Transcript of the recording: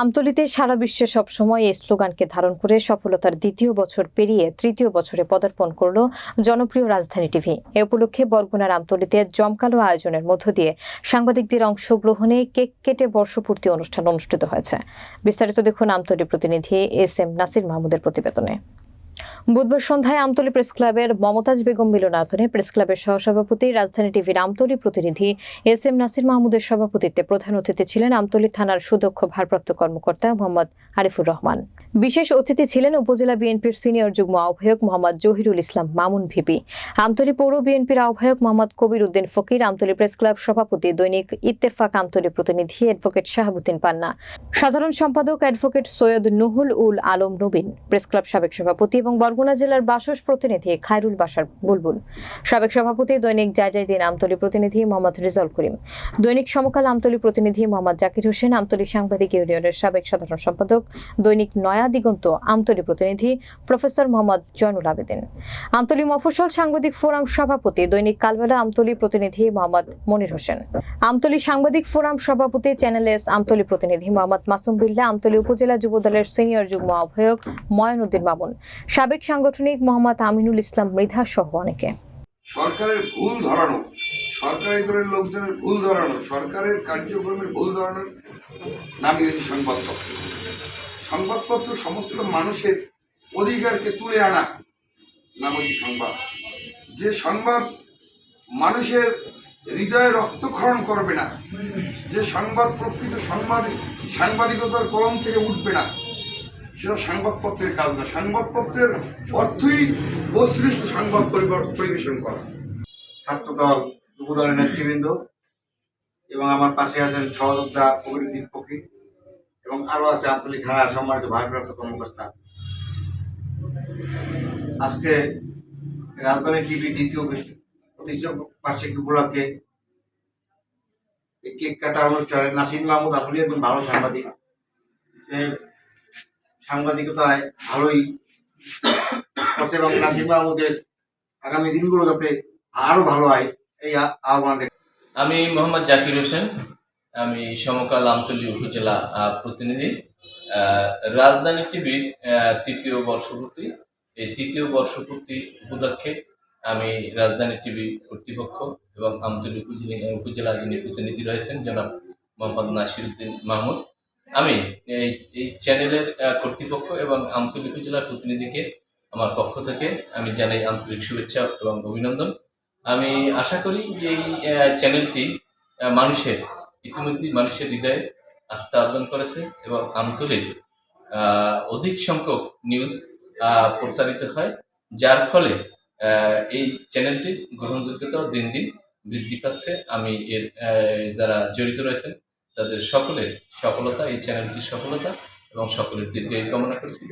আমতলিতে সারা বিশ্বে সবসময় এই স্লোগানকে ধারণ করে সফলতার দ্বিতীয় বছর পেরিয়ে তৃতীয় বছরে পদার্পণ করল জনপ্রিয় রাজধানী টিভি। এ উপলক্ষে বরগুনার আমতলিতে জমকালো আয়োজনের মধ্য দিয়ে সাংবাদিকদের অংশগ্রহণে কেক কেটে বর্ষপূর্তি অনুষ্ঠান অনুষ্ঠিত হয়েছে। বিস্তারিত দেখুন আমতলি প্রতিনিধি এস এম নাসির মাহমুদের প্রতিবেদনে। বুধবার সন্ধ্যায় আমতলী প্রেস ক্লাবের মমতাজ বেগম মিলনায়তনে প্রেস ক্লাবের সহসভাপতি রাজধানী টিভির আমতলী প্রতিনিধি এস এম নাসির মাহমুদের সভাপতিত্বে প্রধান অতিথি ছিলেন আমতলী থানার সুদক্ষ ভারপ্রাপ্ত কর্মকর্তা মোহাম্মদ আরিফুর রহমান। বিশেষ অতিথি ছিলেন উপজেলা বিএনপির সিনিয়র যুগ্ম আহ্বায়ক মোহাম্মদ জহিরুল ইসলাম মামুন ভিপি। আমতলী পৌর বিএনপির আহ্বায়ক মোহাম্মদ কবির উদ্দিন ফকির, আমতলী প্রেস ক্লাব সভাপতি দৈনিক ইত্তেফাক, আমতলী প্রতিনিধি অ্যাডভোকেট শাহাবুদ্দিন পান্না। সাধারণ সম্পাদক advocate Syed Nuhul Ul Alam Nabin, press club সাবেক সভাপতি এবং বরগুনা জেলার বাসস প্রতিনিধি খায়রুল বাসার বুলবুল। সাবেক সভাপতি দৈনিক জায়জাইদিন আমতলী প্রতিনিধি মোহাম্মদ রিজাল করিম। দৈনিক সমকাল আমতলী প্রতিনিধি মোহাম্মদ জাকির হোসেন, আমতলী সাংবাদিক ইউনিয়নের সাবেক সাধারণ সম্পাদক, দৈনিক নয়া দিগন্ত আমতলী প্রতিনিধি প্রফেসর মোহাম্মদ জয়নুল আবেদিন। আমতলী মফস্বল সাংবাদিক ফোরাম সভাপতি দৈনিক কালবেলা আমতলী প্রতিনিধি মোহাম্মদ মনির হোসেন। আমতলী সাংবাদিক ফোরাম সভাপতি চ্যানেল এস আমতলী প্রতিনিধি মোহাম্মদ মাসুম বিল্লা, আমতলী উপজেলা যুব দলের সিনিয়র যুগ্ম আহ্বায়ক ময়নুদ্দিন মামুন। সাবেক সাংগঠনিক মোহাম্মদ আমিনুল ইসলাম মৃধা সহ অনেকে। সরকারের ভুল ধরানো, সরকারি দলের লোকজনের ভুল ধরানো, সরকারের কার্যক্রমের ভুল ধরানোর নামই হচ্ছে সংবাদপত্র। সংবাদপত্র সমস্ত মানুষের অধিকারকে তুলে আনা নাম হচ্ছে সংবাদ। যে সংবাদ মানুষের হৃদয়ে রক্তক্ষরণ করবে না, যে সংবাদ প্রকৃত সাংবাদিক সাংবাদিকতার কলম থেকে উঠবে না সেটা সংবাদপত্রের কাজ না। সংবাদপত্রের অর্থই বস্তুনিষ্ঠ সংবাদ পরিবেশন করা। ছাত্রদল যুবদলের নেতৃবৃন্দ এবং আমার পাশে আছেন সহযোদ্ধা কবিরুদ্দিন ফকির এবং আরও আছে আন্তলিক থানার সম্মানিত ভারপ্রাপ্ত কর্মকর্তা। আজকে রাজধানী টিভি দ্বিতীয় বার্ষিকী উপলক্ষে কেক কাটা অনুষ্ঠানে নাসির মাহমুদ আসলে একজন ভালো সাংবাদিক। সাংবাদিকতায় ভালোই করছে এবং নাসির মাহমুদের আগামী দিনগুলো যাতে আরও ভালো হয়, এই আহ্বান আমি মোহাম্মদ জাকির হোসেন। আমি সমকাল আমতলী উপজেলা প্রতিনিধি। রাজধানী টিভির তৃতীয় বর্ষপূর্তি। এই তৃতীয় বর্ষপূর্তি উপলক্ষে আমি রাজধানী টিভি কর্তৃপক্ষ এবং আমতলী উপজেলা উপজেলা যিনি প্রতিনিধি রয়েছেন, জনাব মোহাম্মদ নাসির উদ্দিন মাহমুদ। আমি এই এই চ্যানেলের কর্তৃপক্ষ এবং আমতলী উপজেলার প্রতিনিধিকে আমার পক্ষ থেকে আমি জানাই আন্তরিক শুভেচ্ছা এবং অভিনন্দন। আমি আশা করি যে এই চ্যানেলটি মানুষের, ইতিমধ্যে মানুষের হৃদয়ে আস্থা অর্জন করেছে এবং আমতলির অধিক সংখ্যক নিউজ প্রচারিত হয়, যার ফলে এই চ্যানেলটির গ্রহণযোগ্যতাও দিন দিন বৃদ্ধি পাচ্ছে। আমি এর যারা জড়িত রয়েছেন তাদের সকলের সফলতা এই চ্যানেলটির সফলতা এবং সকলের দীর্ঘায়ু কামনা করছি।